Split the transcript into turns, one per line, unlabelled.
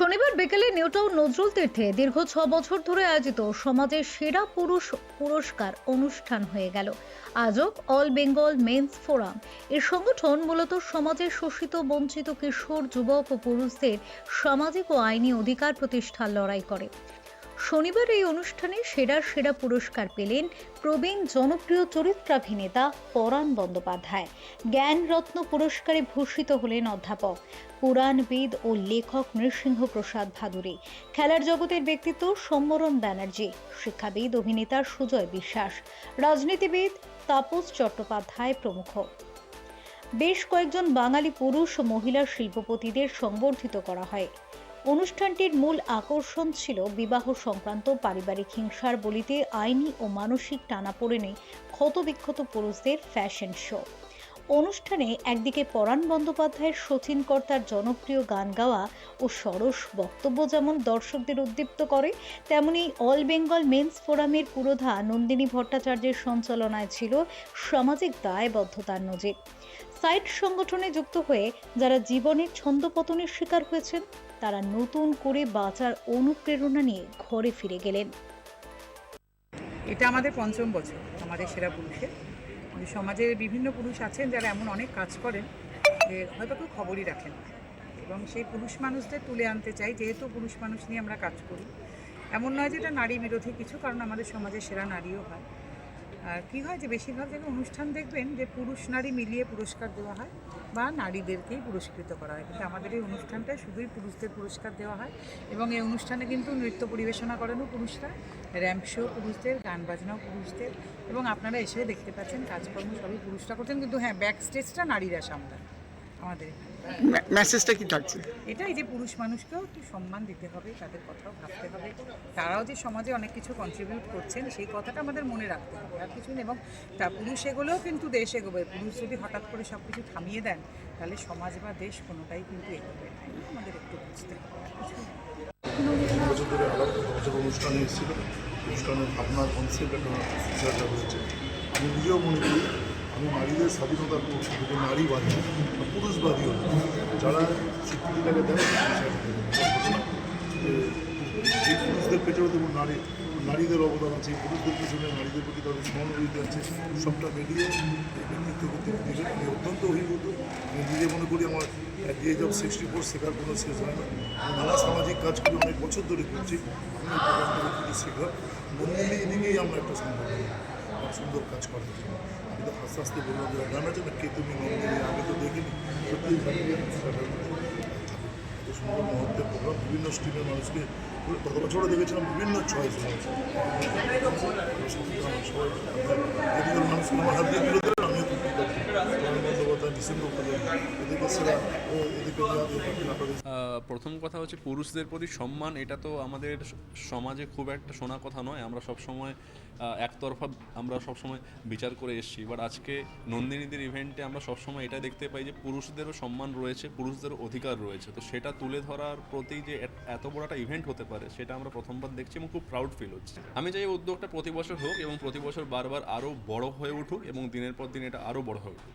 শনিবার বিকেলে নিউটাউন নজরুল তীর্থে দীর্ঘ ছ বছর ধরে আয়োজিত সমাজের সেরা পুরুষ পুরস্কার অনুষ্ঠান হয়ে গেল। আজক অল বেঙ্গল মেন্স ফোরাম। এর সংগঠন মূলত সমাজের শোষিত, বঞ্চিত, কিশোর, যুবক ও পুরুষদের সামাজিক ও আইনি অধিকার প্রতিষ্ঠার লড়াই করে। শনিবার এই অনুষ্ঠানে সেরা সেরা পুরস্কার পেলেন প্রবীণ জনপ্রিয় চরিত্রাভিনেতা পরাণ বন্দ্যোপাধ্যায়। জ্ঞানরত্ন পুরস্কারে ভূষিত হলেন অধ্যাপক। পুরাণবিদ ও লেখক নৃসিংহ প্রসাদ ভাদুরী। খেলার জগতের ব্যক্তিত্ব সম্মরণ ব্যানার্জি। শিক্ষাবিদ, অভিনেতা সুজয় বিশ্বাস। রাজনীতিবিদ তাপস চট্টোপাধ্যায় প্রমুখ। বেশ কয়েকজন বাঙালি পুরুষ ও মহিলা শিল্পপতিদের সংবর্ধিত করা হয়। অনুষ্ঠানটির মূল আকর্ষণ ছিল বিবাহ সংক্রান্ত পারিবারিক হিংসার বলিতে আইনি ও মানসিক টানাপোড়েনে ক্ষতবিক্ষত পুরুষদের ফ্যাশন শো অনুষ্ঠানে একদিকে পরাণ বন্দ্যোপাধ্যায়ের শচীন কর্তার জনপ্রিয় গান গাওয়া ও সরস বক্তব্য যেমন দর্শকদের উদ্দীপ্ত করে, তেমনি অল বেঙ্গল মেন্স ফোরামের পুরোধা নন্দিনী ভট্টাচার্যের সঞ্চালনায় ছিল সামাজিক দায়বদ্ধতার নজির। সাইট সংগঠনে যুক্ত হয়ে যারা জীবনের ছন্দপতনের শিকার হয়েছেন, তারা নতুন করে বাঁচার অনুপ্রেরণা নিয়ে ঘরে ফিরে গেলেন।
এটা আমাদের পঞ্চম বছর আমাদের সেরা পুরুষের। সমাজের বিভিন্ন পুরুষ আছেন যারা এমন অনেক কাজ করেন যে হয়তো কেউ খবরই রাখেন এবং সেই পুরুষ মানুষদের তুলে আনতে চাই, যেহেতু পুরুষ মানুষ নিয়ে আমরা কাজ করি। এমন নয় যে এটা নারী বিরোধী কিছু, কারণ আমাদের সমাজে সেরা নারীও হয়। কী হয় যে বেশিরভাগ জায়গায় অনুষ্ঠান দেখবেন যে পুরুষ নারী মিলিয়ে পুরস্কার দেওয়া হয় বা নারীদেরকেই পুরস্কৃত করা হয়। কিন্তু আমাদের এই অনুষ্ঠানটায় শুধুই পুরুষদের পুরস্কার দেওয়া হয় এবং এই অনুষ্ঠানে কিন্তু নৃত্য পরিবেশনা করেনও পুরুষরা, র্যাম্প শো পুরুষদের, গান বাজনাও পুরুষদের এবং আপনারা এসে দেখতে পাচ্ছেন কাজকর্ম সবই পুরুষরা করছেন। কিন্তু হ্যাঁ ব্যাক স্টেজটা নারীরা সামলান আমাদের
মেসেজটা কি থাকছে?
এটাই যে পুরুষ মানুষকেও একটু সম্মান দিতে হবে তাদের কথাও ভাবতে হবে। তারাও যে সমাজে অনেক কিছু কন্ট্রিবিউট করছেন সেই কথাটা আমাদের মনে রাখতে হবে। আর কিছু নেই এবং তা পুরুষ এগোলেও কিন্তু দেশ এগোবে। পুরুষ যদি হঠাৎ করে সব কিছু থামিয়ে দেন তাহলে সমাজ বা দেশ কোনোটাই কিন্তু এগোবে না। আমাদের একটু বুঝতে হবে।
বছর ধরে আলাদা বছর অনুষ্ঠানে এসেছিল। অনুষ্ঠানের ভাবনার কনসেপ্ট একটা হয়েছে আমি নিজেও মনে করি আমি নারীদের স্বাধীনতার দুটো নারীবাদী বা পুরুষবাদীও না। যারা স্বীকৃতিটাকে দেয় পুরুষদের পেছনে যেমন নারী, নারীদের অবদান আছে, পুরুষদের পেছনে নারীদের প্রতি তাদের সহানুভূতি আছে, সবটা মিলিয়ে এই ব্যক্তিত্বকে তিনি আমি অত্যন্ত অভিভূত। আমি নিজে মনে করি আমার the age of sixty four শেখার কোনো শেষ হয় না। নানা সামাজিক কাজ করে অনেক বছর ধরে করছি। আমি শেখার। মন্দিরে এদিকেই আমরা একটা সম্ভব একটা সুন্দর কাজ করে আমি তো আস্তে আস্তে বললাম যে গানের জন্য কে তুমি আমি তো দেখিনি সত্যি এত সুন্দর মুহূর্তের প্রোগ্রাম বিভিন্ন স্ট্রিমের মানুষকে গত বছরও দেখেছিলাম বিভিন্ন চয়েস মানুষকে আমার হাত দিয়ে তুলে দিলেন আমিও তুলতে বন্দ্যোপাধ্যায়
প্রথম কথা হচ্ছে পুরুষদের প্রতি সম্মান, এটা তো আমাদের সমাজে খুব একটা শোনা কথা নয়। আমরা সব সময় একতরফা আমরা সব সময় বিচার করে এসেছি। বাট আজকে নন্দিনীদের ইভেন্টে আমরা সব সময় এটা দেখতে পাই যে পুরুষদেরও সম্মান রয়েছে, পুরুষদেরও অধিকার রয়েছে। তো সেটা তুলে ধরার প্রতি যে এত বড় একটা ইভেন্ট হতে পারে, সেটা আমরা প্রথমবার দেখছি এবং খুব প্রাউড ফিল হচ্ছে। আমি চাই উদ্যোগটা প্রতি বছর হোক এবং প্রতি বছর বারবার আরও বড় হয়ে উঠুক এবং দিনের পর দিন এটা আরও বড় হয়ে উঠুক।